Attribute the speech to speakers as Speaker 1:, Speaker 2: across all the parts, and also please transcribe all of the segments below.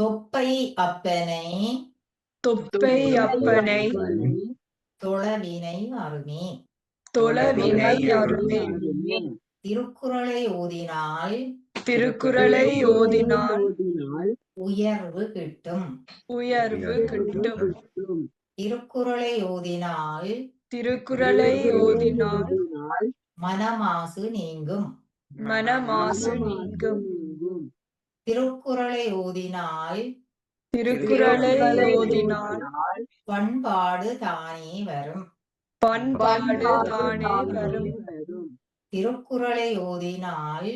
Speaker 1: தொப்பை அப்பனை
Speaker 2: தொப்பை அப்பனை
Speaker 1: தொழவினை அருமே.
Speaker 2: தொலைவினை அருமே.
Speaker 1: திருக்குறளை ஓதினால்
Speaker 2: திருக்குறளை ஓதினால்
Speaker 1: உயர்வு கிட்டும்.
Speaker 2: உயர்வு கிட்டும்.
Speaker 1: திருக்குறளை ஓதினால்
Speaker 2: திருக்குறளை ஓதினால்
Speaker 1: மனமாசு நீங்கும்.
Speaker 2: மனமாசு நீங்கும்.
Speaker 1: திருக்குறளை ஓதினால்
Speaker 2: திருக்குறளை ஓதினால்
Speaker 1: பண்பாடு தானே வரும்.
Speaker 2: பண்பாடு தானே வரும்.
Speaker 1: திருக்குறளை ஓதினால்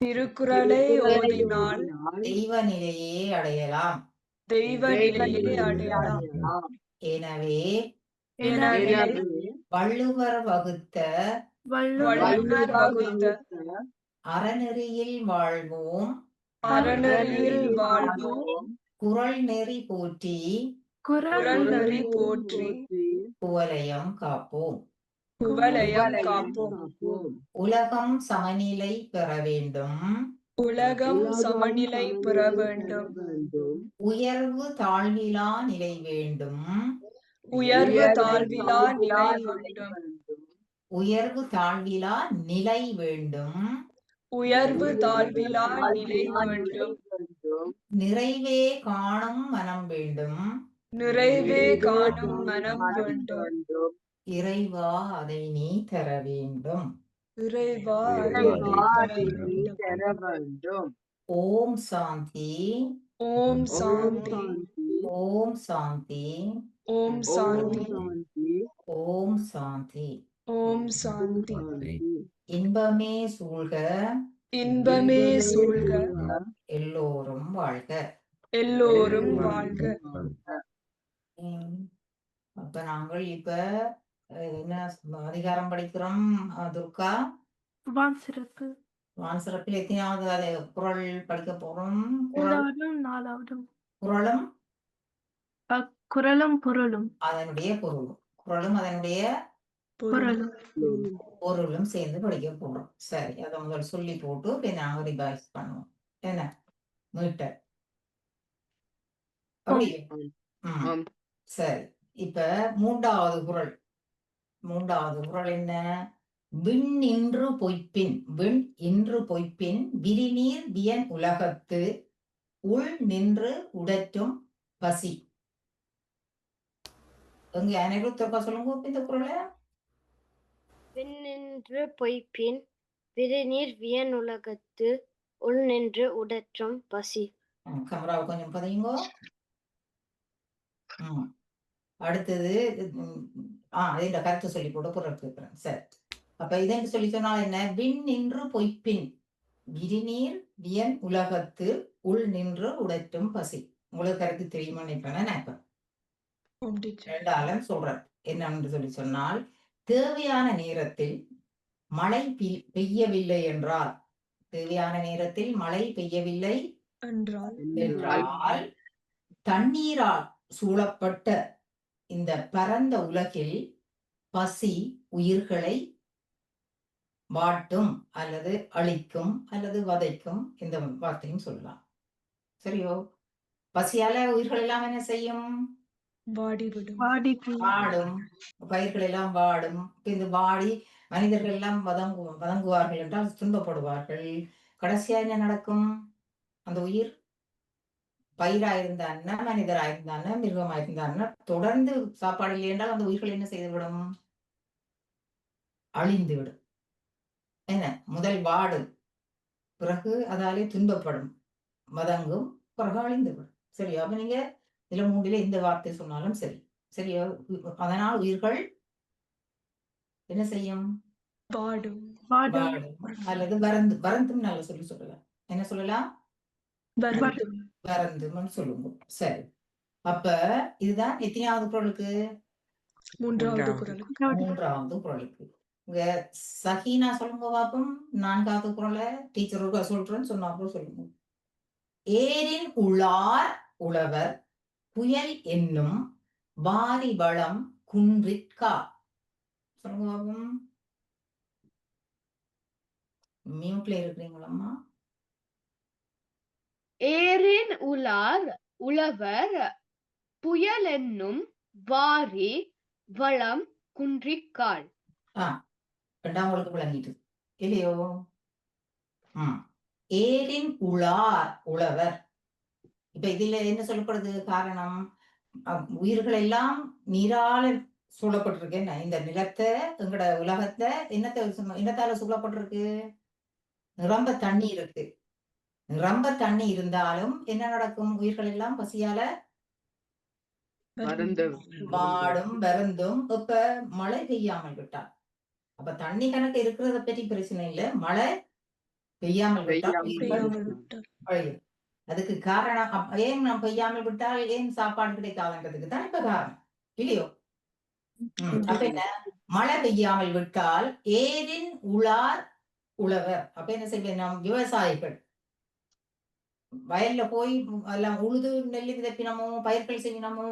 Speaker 2: திருக்குறளை ஓதினால்
Speaker 1: தெய்வ நிலையே அடையலாம்.
Speaker 2: தெய்வ நிலையை அடையலாம்.
Speaker 1: எனவே
Speaker 2: எனவே
Speaker 1: வள்ளுவர் வகுத்த
Speaker 2: வள்ளுவர் வகுத்த
Speaker 1: அறநெறியில் வாழ்வோம்.
Speaker 2: அறநெறியில் வாழ்வோம்.
Speaker 1: குறள் நெறி போற்றி.
Speaker 2: குறள் நெறி போற்றி.
Speaker 1: குவலயம் காப்போம்.
Speaker 2: குவலயம் காப்போம்.
Speaker 1: உலகம் சமநிலை பெற வேண்டும்.
Speaker 2: உலகம் சமநிலை பெற வேண்டும்.
Speaker 1: உயர்வு தாழ்விலா நிலை வேண்டும்.
Speaker 2: உயர்வு தாழ்விலா நிலை வேண்டும்.
Speaker 1: உயர்வு தாழ்விலா நிலை வேண்டும்.
Speaker 2: உயர்வு தாழ்விலா நிலை வேண்டும்.
Speaker 1: நிறைவே காணும் மனம் வேண்டும்.
Speaker 2: நிறைவே காணும் மனம் வேண்டும்.
Speaker 1: இறைவா அதை நீ தர வேண்டும்.
Speaker 2: இறைவா தர வேண்டும்.
Speaker 1: ஓம் சாந்தி.
Speaker 2: ஓம் சாந்தி.
Speaker 1: ஓம் சாந்தி.
Speaker 2: ஓம் சாந்தி.
Speaker 1: ஓம் சாந்தி.
Speaker 2: ஓம் சாந்தி.
Speaker 1: இன்பமே சூழ்க
Speaker 2: இன்பமே சூழ்க
Speaker 1: எல்லோரும் வாழ்க.
Speaker 2: எல்லோரும் வாழ்க.
Speaker 1: அப்ப நாங்கள் இப்ப என்ன அதிகாரம் படிக்கிறோம் துர்கா.
Speaker 3: வான் சிறப்பு.
Speaker 1: வான் சிறப்பில் எத்தனாவது அதை குறள் படிக்க போறோம். குறளும்
Speaker 3: அ- குறளும் பொருளும்.
Speaker 1: அதனுடைய பொருளும். குறளும் அதனுடைய
Speaker 3: பொருளும்
Speaker 1: சேர்ந்து படிக்க போறோம். சரி அதை முதல் சொல்லி போட்டு பின் நாங்க ரிவைஸ் பண்ணுவோம். என்ன? மீட்ட அப்படியே ம்.
Speaker 4: ஆம்.
Speaker 1: சரி. இப்ப மூன்றாவது குறள் மூன்றாவது குறள் என்ன? விண் இன்று பொய்ப்பின் விண் இன்று பொய்ப்பின் விரிநீர் வியன் உலகத்து உள் நின்று உடற்றும் பசி. எங்க அனைவருத்தொக்கா சொல்லுங்க இந்த குறளை
Speaker 5: விண்ணின்று பொய்ப்பின் விரிநீர் வியனுலகத்து உள் நின்று உடற்றும் பசி.
Speaker 1: கமராவை கொஞ்சம் பதியுங்கோ. அடுத்தது ம், ஆ இந்த கருத்து சொல்லி பொருள் கேட்கிறேன் சரி. அப்ப இதென்று சொல்லி சொன்னால் என்ன? விண் நின்று பொய்ப்பின் விரிநீர் வியன் உலகத்து உள் நின்று உடற்றும் பசி. உங்களுக்கு கருத்து தெரியுமா நினைப்பேன். நினைப்பேன் ரெண்டாலும் சொல்றேன் என்னன்னு சொல்லி சொன்னால் தேவையான நேரத்தில் மழை பெய்- பெய்யவில்லை என்றால் தேவையான நேரத்தில் மழை பெய்யவில்லை
Speaker 2: என்றால்?
Speaker 1: என்றால் தண்ணீரால் சூழப்பட்ட இந்த பரந்த உலகில் பசி உயிர்களை வாட்டும் அல்லது அழிக்கும் அல்லது வதைக்கும் இந்த வார்த்தையும் சொல்லலாம். சரியோ? பசியால உயிர்கள் எல்லாம் என்ன செய்யும்?
Speaker 2: வாடிவிடும்.
Speaker 1: வாடும். பயிர்கள் எல்லாம் வாடும் இந்த வாடி மனிதர்கள் எல்லாம் வதங்கு வதங்குவார்கள் என்றால் துன்பப்படுவார்கள். கடைசியா என்ன நடக்கும்? அந்த உயிர் பயிராயிருந்தான்னா மனிதராயிருந்தான்னா மிருகமாயிருந்தான்னா தொடர்ந்து சாப்பாடு இல்லை என்றால் அந்த உயிர்கள் என்ன செய்துவிடும்? அழிந்து விடும் என்ன? முதல் வாடும் பிறகு அதாலே துன்பப்படும். வதங்கும். பிறகு அழிந்து விடும் சரி அப்ப நீங்க இதுல மூன்றில இந்த வார்த்தை சொன்னாலும் சரி. சரியா? அதனால் உயிர்கள் என்ன செய்யும்? அல்லது வரந்து வரந்தும் நல்ல சொல்லி சொல்லலாம். என்ன சொல்லலாம்?
Speaker 2: வருந்தும்
Speaker 1: சொல்லுங்க. சரி. அப்ப இதுதான் எத்தனையாவது குரலுக்கு
Speaker 2: மூன்றாவது
Speaker 4: மூன்றாவது.
Speaker 2: குரல்
Speaker 1: மூன்றாவது. குரலுக்கு இங்க சஹீனா சொல்லுங்க பாப்போம். நான்காவது குரலை டீச்சருக்கு சொல்றேன்னு சொன்னாப்புல சொல்லுங்க. ஏரின் உளார் உழவர் புயல் என்னும் வாரி வளம் குன்றிற்கா சொல்லுங்க மியூட்ல இருக்கிறீங்களம்மா?
Speaker 4: ஏரின் உலார் உழவர் புயலென்னும் வாரி வளம் குன்றிக்கால்
Speaker 1: ஆ உங்களுக்கு விளங்கிட்டு. இல்லையோ? ஏரின் உளார் உழவர். இப்ப இதுல என்ன சொல்லப்படுது காரணம்? உயிர்கள் எல்லாம் நீரால சூழப்பட்டிருக்கு. என்ன? இந்த நிலத்தை எங்கட உலகத்தை என்னத்தை என்னத்தால சூழப்பட்டிருக்கு? நிரம்ப தண்ணி இருக்கு. நிரம்ப தண்ணி இருந்தாலும் என்ன நடக்கும்? உயிர்கள் எல்லாம் பசியால மாடும் வருந்தும் இப்ப மழை பெய்யாமல் விட்டால். அப்ப தண்ணி கணக்கு இருக்கிறத பற்றி பிரச்சனை இல்ல. மழை பெய்யாமல் விட்டால் அதுக்கு காரணம் ஏன் நாம் பெய்யாமல் விட்டால் ஏன் சாப்பாடு கிடைக்காதுன்றதுக்கு தான் இப்ப காரணம். இல்லையோ? அப்ப என்ன? மழை பெய்யாமல் விட்டால் ஏரின் உளார் உழவர். அப்ப என்ன செய்வேன் நாம் விவசாயிகள். வயல்ல போய் எல்லாம் உழுது நெல் விதப்பினமோ பயிர்கள் செய்யணுமோ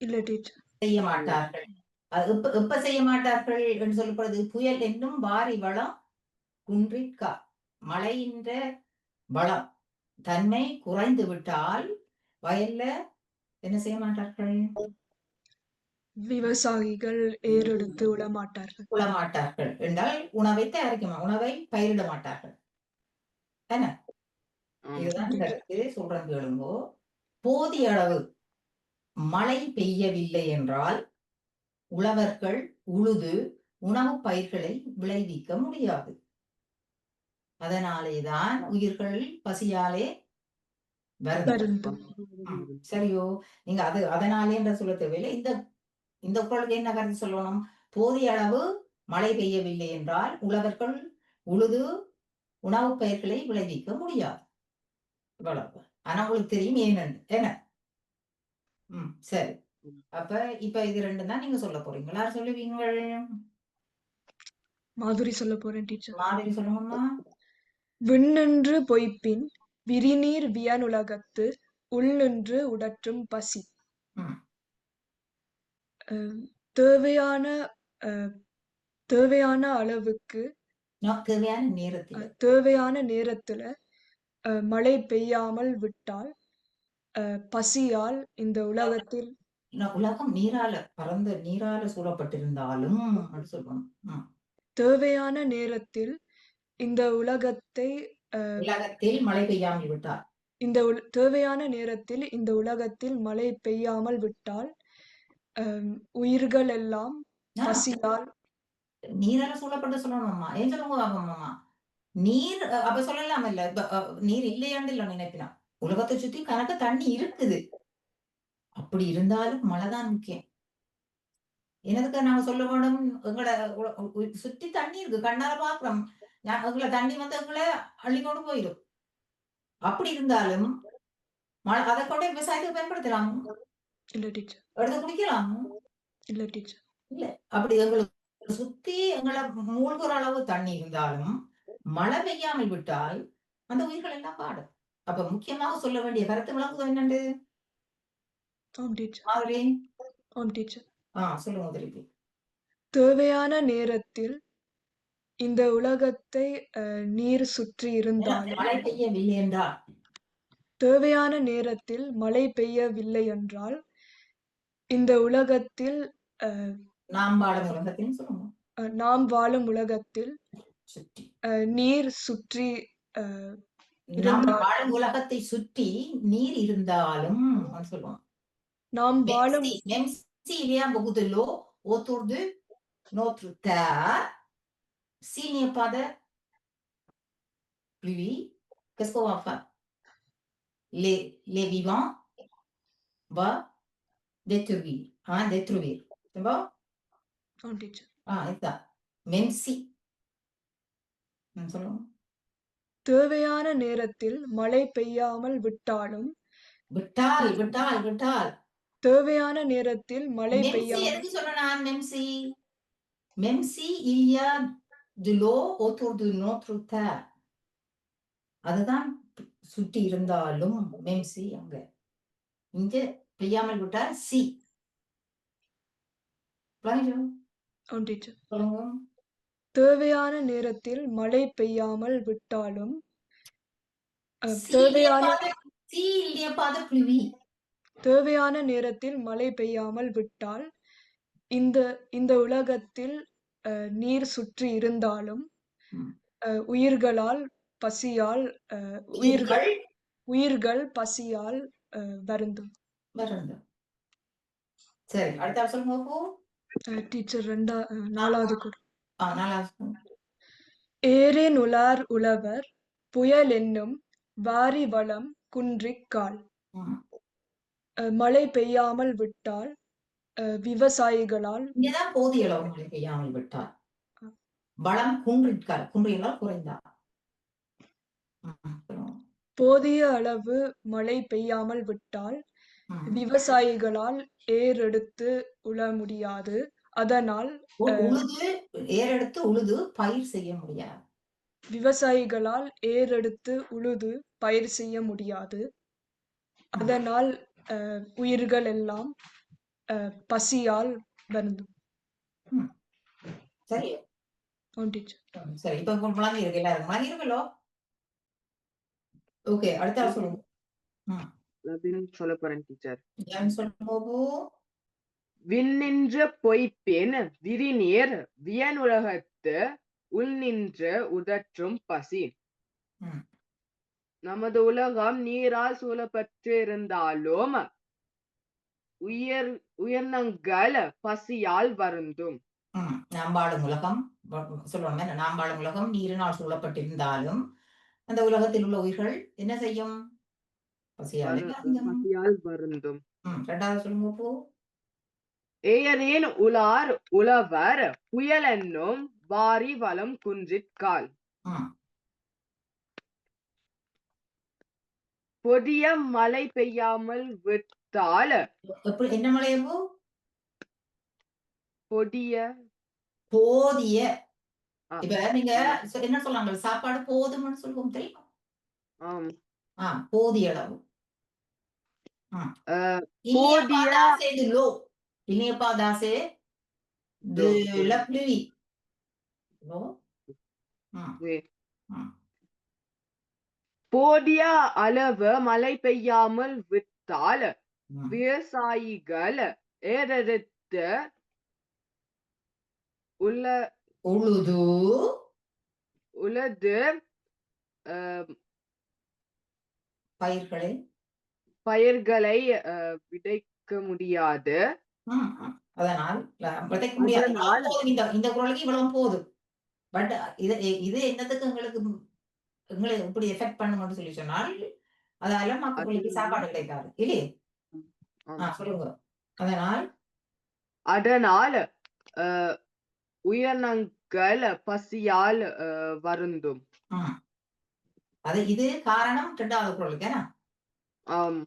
Speaker 2: இல்ல டீச்சர்
Speaker 1: செய்ய மாட்டார்கள். எப்ப எப்ப செய்ய மாட்டார்கள் என்று சொல்லப்படுது புயல் என்னும் வாரி வளம் குன்றிற்கா? மழையின்ற வளம். தன்மை குறைந்து விட்டால் வயல்ல என்ன செய்ய மாட்டார்கள்?
Speaker 2: விவசாயிகள் ஏறெடுத்து விடமாட்டார்கள்.
Speaker 1: உழ மாட்டார்கள் என்றால் உணவை தயாரிக்க உணவை பயிரிட மாட்டார்கள். என்ன? இதுதான் சொல்றேன் கேளுங்கோ. போதிய அளவு மழை பெய்யவில்லை என்றால் உழவர்கள் உழுது உணவுப் பயிர்களை விளைவிக்க முடியாது. அதனாலேதான் உயிர்கள் பசியாலே சரியோ? நீங்க அது அதனாலே என்ற சொல்ல தேவையில்லை. இந்த இந்த குரலுக்கு என்ன கருத்து சொல்லணும்? போதிய அளவு மழை பெய்யவில்லை என்றால் உழவர்கள் உழுது உணவுப் பயிர்களை விளைவிக்க முடியாது. இவ்வளவு. ஆனா உங்களுக்கு தெரியும் ஏன்னு என்ன? ம் சரி. அப்ப இப்ப இது ரெண்டு தான் நீங்க சொல்ல போறீங்களா யார் சொல்லுவீங்க.
Speaker 2: மாதுரி சொல்ல போறேன் டீச்சர்
Speaker 1: மாதிரி சொல்லுங்கம்மா
Speaker 2: விண்ணென்று பொய்ப்பின் விரிநீர் வியனுலகத்து உள்நின்று உடற்றும் பசி. தேவையான தேவையான அளவுக்கு
Speaker 1: தேவையான நேரத்தில்.
Speaker 2: அஹ், தேவையான நேரத்துல மழை பெய்யாமல் விட்டால் அஹ், பசியால் இந்த உலகத்தில்
Speaker 1: உலகம் நீரால பறந்த நீரால சூழப்பட்டிருந்தாலும்.
Speaker 2: தேவையான நேரத்தில் இந்த உலகத்தை அஹ்,
Speaker 1: உலகத்தில் மழை பெய்யாமல் விட்டார்.
Speaker 2: இந்த உல- தேவையான நேரத்தில் இந்த உலகத்தில் மழை பெய்யாமல் விட்டால் அஹ், உயிர்கள் எல்லாம்
Speaker 1: ஆ,
Speaker 2: பசியால்
Speaker 1: நீரால சூழப்பட்டு சொல்லணும்மா ஏன் சொல்லுங்க பாப்போம்மா நீர் அப்ப சொல்லலாம் இல்ல. இப்ப, நீர் இல்லையாண்டு இல்ல நினைப்பினா. உலகத்தை சுத்தி கணக்க தண்ணி இருக்குது. அப்படி இருந்தாலும் மழைதான் முக்கியம். என்னதுக்கு நாங்க சொல்ல வேணும் எங்களை உ- உ- சுத்தி தண்ணி இருக்கு. கண்ணால பாக்குறோம் எங்களை தண்ணி வந்து எங்களை அள்ளி கொண்டு போயிடும் அப்படி இருந்தாலும் மழை அதை கொண்டு விவசாயத்துக்கு பயன்படுத்தலாம்
Speaker 2: இல்ல டீச்சர்
Speaker 1: எடுத்து குடிக்கலாம்
Speaker 2: இல்ல டீச்சர்
Speaker 1: அப்படி எங்களுக்கு சுத்தி எங்களை மூழ்கிற அளவு தண்ணி இருந்தாலும் மழை பெய்யாமல் விட்டால் அந்த உயிர்கள் எல்லாம் பாடும் அப்ப முக்கியமாக சொல்ல வேண்டிய கருத்து விளங்குதோ என்னண்டு சொல்லுங்க திருப்பி
Speaker 2: தேவையான நேரத்தில் இந்த உலகத்தை அஹ், நீர் சுற்றி இருந்தாலும்
Speaker 1: மழை பெய்யவில்லை என்றால்
Speaker 2: தேவையான நேரத்தில் மழை பெய்யவில்லை என்றால் இந்த உலகத்தில் அஹ்,
Speaker 1: நாம் வாழும்
Speaker 2: அஹ், நாம் வாழும் உலகத்தில்
Speaker 1: சுற்றி
Speaker 2: அஹ், நீர் சுற்றி அஹ்,
Speaker 1: நாம்
Speaker 2: இருந்தால்
Speaker 1: வாழும் உலகத்தை சுற்றி நீர் இருந்தாலும் அப்படின்னு சொல்லுவோம்
Speaker 2: நாம் வாழும்
Speaker 1: Même si, même s'il y a beaucoup de l'eau autour de notre terre, pas de pluie, qu'est-ce qu'on va faire? Les, les vivants vont détruire, hein, détruire. C'est bon?
Speaker 2: ஆம் teacher
Speaker 1: Ah, c'est ça. Même si. ம், சொல்லுங்க.
Speaker 2: தேவையான நேரத்தில் மழை பெய்யாமல் விட்டாலும்
Speaker 1: விட்டால் விட்டால் விட்டால்
Speaker 2: தேவையான நேரத்தில் மழை பெய்யாமல்
Speaker 1: எதுக்கு சொல்றேன் si il y a de l'eau autour de notre terre அதுதான் சுற்றி இருந்தாலும் même si அங்க. இங்க பெய்யாமல் விட்டால் சி.
Speaker 2: தேவையான நேரத்தில் மழை பெய்யாமல் விட்டாலும் தேவையான
Speaker 1: சி
Speaker 2: நேரத்தில் மழை பெய்யாமல் விட்டால் இந்த இந்த உலகத்தில் நீர் சுற்றி இருந்தாலும் உயிர்களால் பசியால் உயிர்கள்
Speaker 1: உயிர்கள்?
Speaker 2: பசியால் வருந்தும்.
Speaker 1: வருந்தம். சரி அடுத்த சொல்லுங்க போ?
Speaker 2: டீச்சர் ரெண்டா நாலாவது
Speaker 1: சொல்லுங்க.
Speaker 2: ஏரேன் உலார் உழவர் புயல் என்னும் வாரி வளம் குன்றிக் கால்.
Speaker 1: ம்.
Speaker 2: அஹ், மழை பெய்யாமல் விட்டால் விவசாயிகளால்
Speaker 1: இங்கதான் போதிய அளவு மழை பெய்யாமல் விட்டார். வளம் குன்றிற்கால் குன்றியலால் குறைந்தார்.
Speaker 2: போதிய அளவு மழை பெய்யாமல் விட்டால். விவசாயிகளால் ஏறெடுத்து உழ முடியாது. அதனால்
Speaker 1: உழுது ஏறெடுத்து உழுது பயிர் செய்ய முடியாது.
Speaker 2: விவசாயிகளால் ஏறெடுத்து உழுது பயிர் செய்ய முடியாது. அதனால் உயிர்கள் எல்லாம் பசியால் வருந்தும்
Speaker 1: சரி. சரி. இப்ப இப்ப முழங்கி இருக்கு எல்லாரும் முழங்கி இருக்கலோ? ஓகே அடுத்த ஆள் சொல்லுங்க?
Speaker 6: அப்படின்னு சொல்ல போறேன் டீச்சர்.
Speaker 1: ஏன் சொல்லுங்க போ
Speaker 6: விண்ணின்ற பொய்ப்பின் விரிநீர் வியனுலகத்து உள்நின்று உதற்றும் பசி. நமது உலகம் நீரால் சூழப்பட்டு இருந்தாலும் உயர் உயர்நங்கள் பசியால் வருந்தும்.
Speaker 1: நாம் வாழும் உலகம். சொல்லணும் என்ன? நாம் வாழும் உலகம். நீரினால் சூழப்பட்டிருந்தாலும் அந்த உலகத்தில் உள்ள உயிர்கள் என்ன செய்யும்? பசியாலே
Speaker 6: வரு-
Speaker 1: வருந்தும். ரெண்டாவது சொல்லுங்க போ
Speaker 6: ஏயரின் உலார் உழவர் புயல் என்னும் வாரி வளம் குன்றிற்கால் பொதிய மழை பெய்யாமல்
Speaker 1: எப்படி என்ன மழைய போ
Speaker 6: பொடிய.
Speaker 1: போதிய. இப்ப நீங்க என்ன சொல்றாங்க சாப்பாடு போதும்னு சொல்லுவோம் தெரியுமா?
Speaker 6: ஆம்.
Speaker 1: ஆ போதிய அளவு. n'y a pas
Speaker 6: போதிய- அளவு மழை பெய்யாமல் விட்டால்
Speaker 1: ம்.
Speaker 6: விவசாயிகள் ஏறெடுத்து உள்ள
Speaker 1: உழுது.
Speaker 6: உலது
Speaker 1: பயிர்களை?
Speaker 6: பயிர்களை விதைக்க முடியாது.
Speaker 1: அதனால் விதைக்க முடியாது. இந்த இந்த குரலுக்கு இவ்வளவு போதும். பட் இது இது என்னத்துக்கு எங்களுக்கு எங்களை இப்படி எஃபெக்ட் பண்ணுங்கன்னு சொல்லி சொன்னால் அதால மக்களுக்கு சாப்பாடு கிடைக்காது. இல்லையே? அதனால்?
Speaker 6: அதனால் உயிரினங்கள் பசியால் வருந்தும்.
Speaker 1: அது இது காரணம் ரெண்டாவது ஏன்னா
Speaker 6: ஆம்.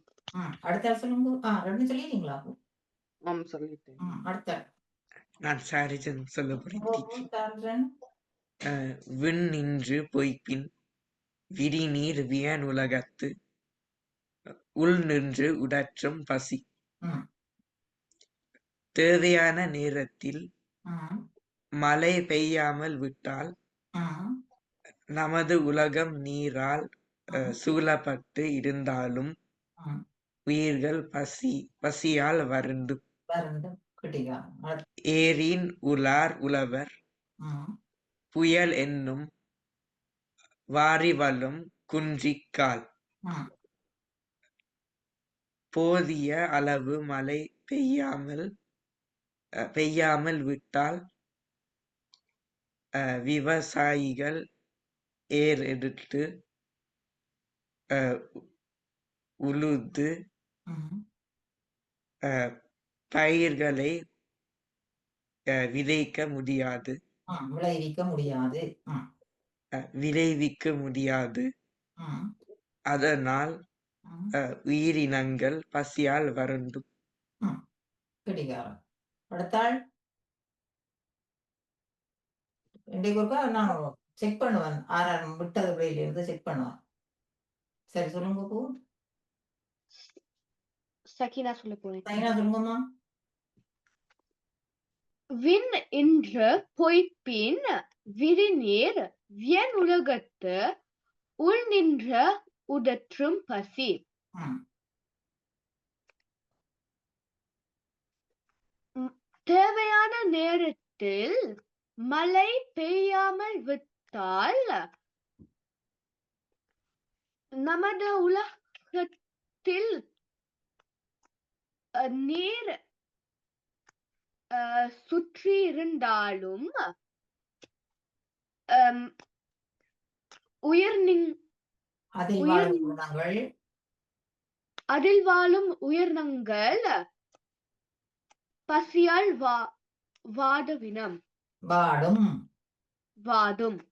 Speaker 1: அடுத்த சொல்லுங்க ரெண்டு சொல்லிடுறீங்களா
Speaker 6: ஆம் சொல்லிட்டேன்.
Speaker 1: அடுத்த.
Speaker 7: நான் சாரிஜன் சொல்ல போறேன் விண் நின்று பொய்ப்பின் விரிநீர் வியன் உலகத்து உள் நின்று உடற்றும் பசி. தேவையான நேரத்தில் மழை பெய்யாமல் விட்டால் நமது உலகம் நீரால் சூழப்பட்டு இருந்தாலும். உயிர்கள் பசி பசியால்.
Speaker 1: அடுத்த-
Speaker 7: ஏரின் உலார் உழவர் புயல் என்னும் வாரிவலும் குன்றிக்கால். போதிய அளவு மழை பெய்யாமல் பெய்யாமல் விட்டால் விவசாயிகள் ஏர் எடுத்து உழுது பயிர்களை விதைக்க முடியாது.
Speaker 1: விளைவிக்க முடியாது.
Speaker 7: விளைவிக்க முடியாது. அதனால் உயிரினங்கள் பசியால் வருந்தும்
Speaker 1: அடுத்தாள் இன்றைக்கு ஒருக்கா நான் செக் பண்ணுவேன் ஆறாம் விட்டது வெளியில இருந்து செக் பண்ணுவேன் சரி சொல்லுங்க பூ.
Speaker 4: சகினா சொல்ல போறேன்.
Speaker 1: சைனா சொல்லுங்கம்மா
Speaker 4: விண் என்ற பொய்ப்பின் விரிநீர் வியன் உலகத்து உள் நின்ற உதற்றும் பசி
Speaker 1: ம்.
Speaker 4: தேவையான நேரத்தில் மழை பெய்யாமல் விட்டால் நமது உலகத்தில் நீர் சுற்றி இருந்தாலும்
Speaker 1: அதில் வாழும்
Speaker 4: உயிரினங்கள் பசியால் வா வாதவினம்
Speaker 1: வாடும்.
Speaker 4: வாதும்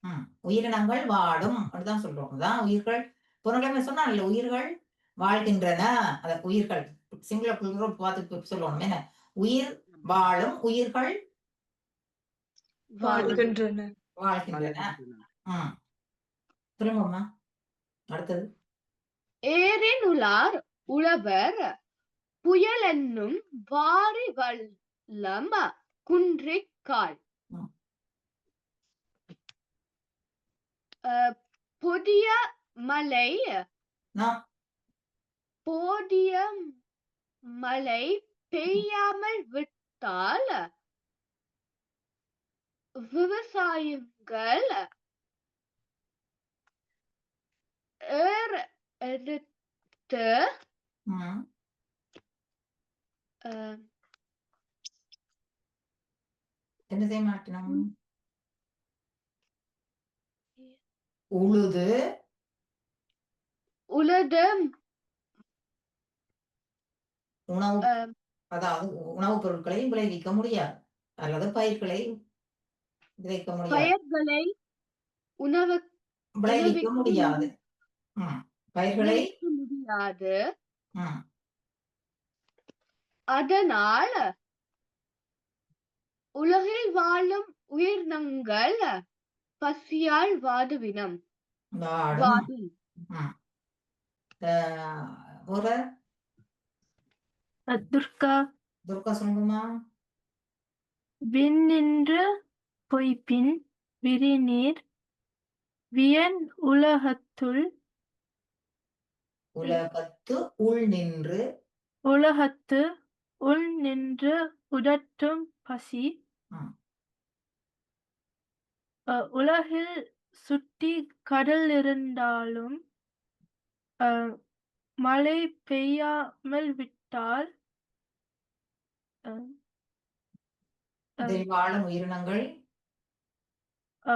Speaker 1: ம். உயிரினங்கள் வாடும். அப்படிதான் சொல்றோம். அதான் உயிர்கள். புறக்கிழமை சொன்னால உயிர்கள் வாழ்கின்றன. அத உயிர்கள். சிங்கள புல்றோம் பார்த்து சொல்லணும். என்ன? உயிர் வாழும் உயிர்கள்
Speaker 2: வாழ்கின்றன.
Speaker 1: வாழ்கின்றன. ம். திரும்பமா அடுத்தது.
Speaker 4: ஏரின் உலார் உழவர் புயல் என்னும் வாரி வல்லம் குன்றிக் கால் புதிய மலை போதிய மழை பெய்யாமல் விட்டால் விவசாயிகள் ஏர் எடுத்து
Speaker 1: என்ன செய்ய மாட்டோம் உழுது.
Speaker 4: உழுது.
Speaker 1: உணவு அதாவது உணவுப் பொருட்களை விளைவிக்க முடியாது. அல்லது பயிர்களை விளைவிக்க முடியாது.
Speaker 4: பயிர்களை உணவு
Speaker 1: விளைவிக்க முடியாது. பயிர்களை
Speaker 4: முடியாது. அதனால் உலகில் வாழும் உயிரினங்கள் பசியால் வாடுவினம்.
Speaker 1: வாடும்.
Speaker 4: வாடும்
Speaker 1: ம். அஹ், ஒரு.
Speaker 3: அஹ் துர்கா.
Speaker 1: துர்கா சொல்லுங்கம்மா
Speaker 3: விண்ணின்று பொய்ப்பின் விரிநீர் வியன் உலகத்துள்
Speaker 1: உலகத்து உள் நின்று
Speaker 3: உலகத்து உள் நின்று உடற்றும் பசி. உலகில் சுற்றி கடல் இருந்தாலும் மழை பெய்யாமல் விட்டால்
Speaker 1: வாழும் உயிரினங்கள்?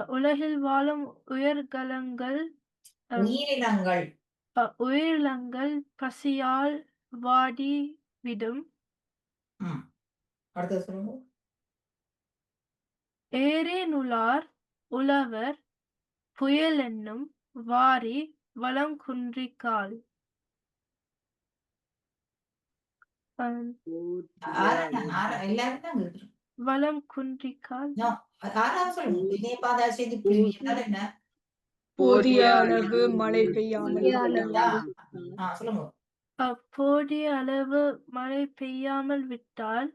Speaker 3: உலகில் வாழும் உயிர்களங்கள் அஹ்,
Speaker 1: உயிரினங்கள்.
Speaker 3: உயிரினங்கள் பசியால் வாடி விடும்.
Speaker 1: அடுத்தது சொல்லுங்க.
Speaker 3: ஏரேனுளார் உழவர் புயல் என்னும் வாரி வளங்குன்றிக்கால் வளம் குன்றிக்கால்
Speaker 1: என்றால் என்ன
Speaker 2: போதிய அளவு மழை பெய்யாமல்
Speaker 4: போதிய. அளவு.
Speaker 3: மழை பெய்யாமல் விட்டால்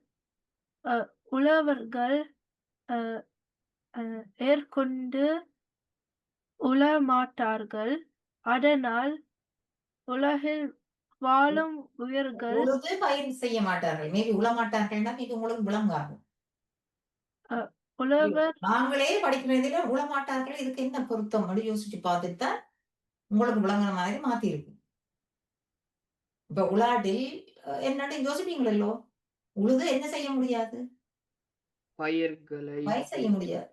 Speaker 3: உழவர்கள் ஏற்கொண்டு உழ மாட்டார்கள் அதனால் உலகில் வாழும் உயிர்கள்
Speaker 1: பயிர் செய்ய மாட்டார்கள் மேபி உழ மாட்டார்கள்னா மேபி உங்களுக்கு விளங்காது
Speaker 3: உழவர்
Speaker 1: நாங்களே படிக்கிறதுல உழ மாட்டார்கள் இதுக்கு என்ன பொருத்தம் அப்படி யோசிச்சு பார்த்துட்டு தான் உங்களுக்கு விளங்குற மாதிரி மாத்தி இருக்கு இப்ப உலாட்டில் என்னன்னு யோசிப்பீங்களோ உழுது என்ன செய்ய முடியாது?
Speaker 6: பயிர்களை
Speaker 1: பயிர் செய்ய முடியாது.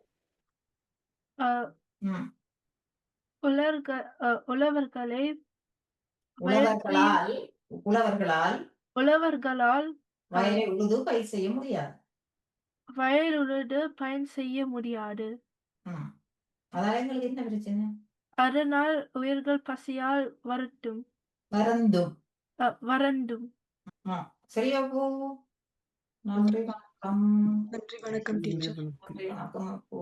Speaker 3: உழவர்களை
Speaker 1: உழவர்களால் உழவர்களால்
Speaker 3: உழவர்களால்
Speaker 1: வயலை உழுது பயிர் செய்ய முடியாது.
Speaker 3: வயலுழுது பயன் செய்ய முடியாது.
Speaker 1: அதால எங்களுக்கு என்ன பிரச்சனை?
Speaker 3: அதனால் உயிர்கள் பசியால் வருட்டும்.
Speaker 1: பரந்தும்
Speaker 3: அஹ், வறண்டும்
Speaker 1: சரியா போ. நன்றி வணக்கம்.
Speaker 2: நன்றி வணக்கம் டீச்சர்.
Speaker 1: நன்றி வணக்கம் அப்போ